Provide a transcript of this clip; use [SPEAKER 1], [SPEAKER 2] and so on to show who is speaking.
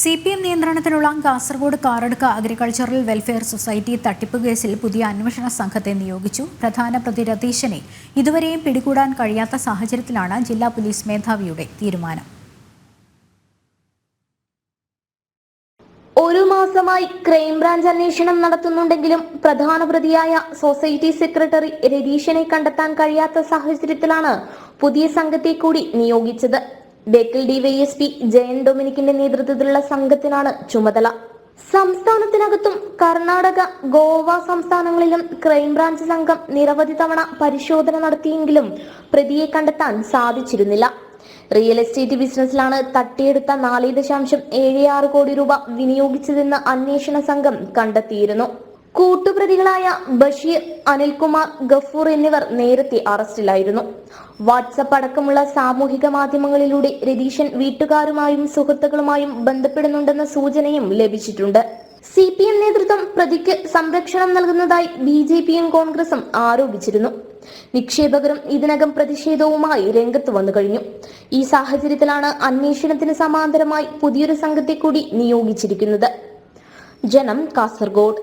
[SPEAKER 1] C P M നിയന്ത്രണത്തിലുള്ള Kasaragod Karadka agricultural welfare society തട്ടിപ്പ് കേസിൽ പുതിയ അന്വേഷണ സംഘത്തെ നിയോഗിച്ചു. പ്രധാന പ്രതി രതീശനെ ഇതുവരെയും പിടികൂടാൻ കഴിയാത്ത സാഹചര്യത്തിലാണ് ജില്ലാ പോലീസ് മേധാവിയുടെ തീരുമാനം.
[SPEAKER 2] ഒരു മാസമായി ക്രൈംബ്രാഞ്ച് അന്വേഷണം നടത്തുന്നുണ്ടെങ്കിലും പ്രധാന പ്രതിയായ സൊസൈറ്റി സെക്രട്ടറി രതീശനെ കണ്ടെത്താൻ കഴിയാത്ത സാഹചര്യത്തിലാണ് പുതിയ സംഘത്തെ കൂടി നിയോഗിച്ചത്. ബേക്കൽ ഡിവൈഎസ്പി ജയൻ ഡൊമിനിക്കിന്റെ നേതൃത്വത്തിലുള്ള സംഘത്തിനാണ് ചുമതല. സംസ്ഥാനത്തിനകത്തും കർണാടക ഗോവ സംസ്ഥാനങ്ങളിലും ക്രൈംബ്രാഞ്ച് സംഘം നിരവധി തവണ പരിശോധന നടത്തിയെങ്കിലും പ്രതിയെ കണ്ടെത്താൻ സാധിച്ചിരുന്നില്ല. റിയൽ എസ്റ്റേറ്റ് ബിസിനസ്സിലാണ് തട്ടിയെടുത്ത നാല് ദശാംശം ഏഴ് ആറ് കോടി രൂപ വിനിയോഗിച്ചതെന്ന് അന്വേഷണ സംഘം കണ്ടെത്തിയിരുന്നു. കൂട്ടുപ്രതികളായ ബഷീർ അനിൽകുമാർ ഗഫൂർ എന്നിവർ നേരത്തെ അറസ്റ്റിലായിരുന്നു. വാട്സപ്പ് അടക്കമുള്ള സാമൂഹിക മാധ്യമങ്ങളിലൂടെ രതീശൻ വീട്ടുകാരുമായും സുഹൃത്തുക്കളുമായും ബന്ധപ്പെടുന്നുണ്ടെന്ന സൂചനയും ലഭിച്ചിട്ടുണ്ട്. സി പി എം നേതൃത്വം പ്രതിക്ക് സംരക്ഷണം നൽകുന്നതായി ബി ജെ പിയും കോൺഗ്രസും ആരോപിച്ചിരുന്നു. നിക്ഷേപകരും ഇതിനകം പ്രതിഷേധവുമായി രംഗത്ത് വന്നു കഴിഞ്ഞു. ഈ സാഹചര്യത്തിലാണ് അന്വേഷണത്തിന് സമാന്തരമായി പുതിയൊരു സംഘത്തെ കൂടി നിയോഗിച്ചിരിക്കുന്നത്. ജനം കാസർഗോഡ്